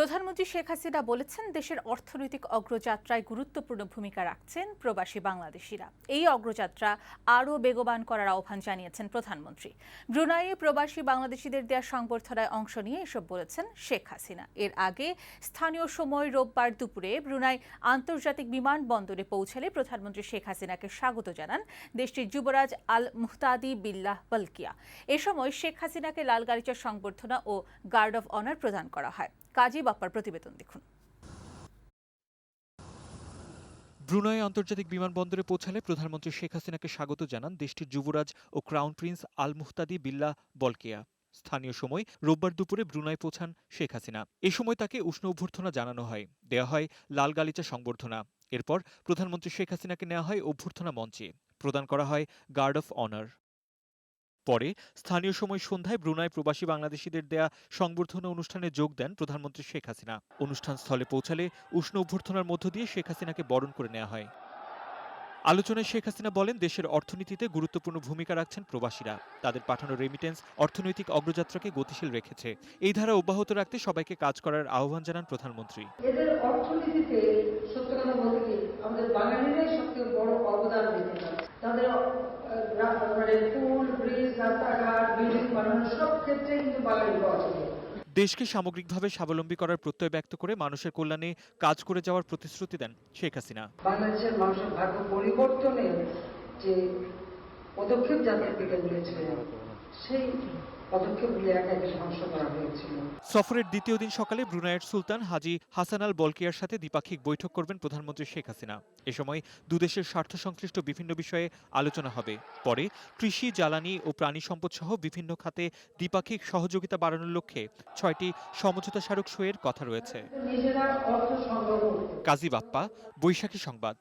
প্রধানমন্ত্রী শেখ হাসিনা বলেছেন, দেশের অর্থনৈতিক অগ্রযাত্রায় গুরুত্বপূর্ণ ভূমিকা রাখছেন প্রবাসী বাংলাদেশিরা। এই অগ্রযাত্রা আরও বেগবান করার আহ্বান জানিয়েছেন প্রধানমন্ত্রী। ব্রুনাইয়ে প্রবাসী বাংলাদেশিদের দেওয়া সংবর্ধনায় অংশ নিয়ে এসব বলেছেন শেখ হাসিনা। এর আগে স্থানীয় সময় রোববার দুপুরে ব্রুনাই আন্তর্জাতিক বিমানবন্দরে পৌঁছালে প্রধানমন্ত্রী শেখ হাসিনাকে স্বাগত জানান দেশটির যুবরাজ আল মুহতাদি বিল্লাহ বলকিয়া। এ সময় শেখ হাসিনাকে লাল গালিচার সংবর্ধনা ও গার্ড অফ অনার প্রদান করা হয়। কাজী বাপ্পার প্রতিবেদন দেখুন। ব্রুনাই আন্তর্জাতিক বিমানবন্দরে পৌঁছালে প্রধানমন্ত্রী শেখ হাসিনাকে স্বাগত জানান দেশটির যুবরাজ ও crown prince Al Muhtadee Billah Bolkiah. স্থানীয় সময় রোববার দুপুরে ব্রুনাই পৌঁছান শেখ হাসিনা। এ সময় তাকে উষ্ণ অভ্যর্থনা জানানো হয়। দেয়া হয় লাল গালিচা সংবর্ধনা। এরপর প্রধানমন্ত্রী শেখ হাসিনাকে নেওয়া হয় অভ্যর্থনা মঞ্চে। প্রদান করা হয় গার্ড অফ অনার। পরে স্থানীয় সময় সন্ধ্যায় ব্রুনাই প্রবাসী বাংলাদেশিদের দেয়া সংবর্ধনা অনুষ্ঠানে যোগ দেন প্রধানমন্ত্রী শেখ হাসিনা। অনুষ্ঠান স্থলে পৌঁছালে উষ্ণ অভ্যর্থনার মধ্য দিয়ে শেখ হাসিনাকে বরণ করে নেওয়া হয়। আলোচনায় শেখ হাসিনা বলেন, দেশের অর্থনীতিতে গুরুত্বপূর্ণ ভূমিকা রাখছেন প্রবাসীরা। তাদের পাঠানো রেমিটেন্স অর্থনৈতিক অগ্রযাত্রাকে গতিশীল রেখেছে। এই ধারা অব্যাহত রাখতে সবাইকে কাজ করার আহ্বান জানান প্রধানমন্ত্রী। তাদের আহ, পুল ব্রিজ রাস্তাঘাট বিল্ডিং বানানো সব ক্ষেত্রে কিন্তু বাঙালি আছে দেশকে সামগ্রিকভাবে স্বাবলম্বী করার প্রত্যয় ব্যক্ত করে মানুষের কল্যাণে কাজ করে যাওয়ার প্রতিশ্রুতি দেন শেখ হাসিনা। বাংলাদেশের মানুষের ভাগ্য পরিবর্তনের যে পদক্ষেপ যাদের দিকে বলেছিল সেই পদক্ষেপগুলি একা ধ্বংস করা হয়েছিল। সফরের দ্বিতীয় দিন সকালে ব্রুনাইয়ের সুলতান হাজি হাসান আল বলকিয়ার সাথে দ্বিপাক্ষিক বৈঠক করবেন প্রধানমন্ত্রী শেখ হাসিনা। এ সময় দুদেশের স্বার্থ সংশ্লিষ্ট বিভিন্ন বিষয়ে আলোচনা হবে। পরে কৃষি জ্বালানি ও প্রাণী সম্পদ সহ বিভিন্ন খাতে দ্বিপাক্ষিক সহযোগিতা বাড়ানোর লক্ষ্যে ছয়টি সমঝোতা স্মারক সইয়ের কথা রয়েছে। কাজী বাপ্পা বৈশাখী সংবাদ।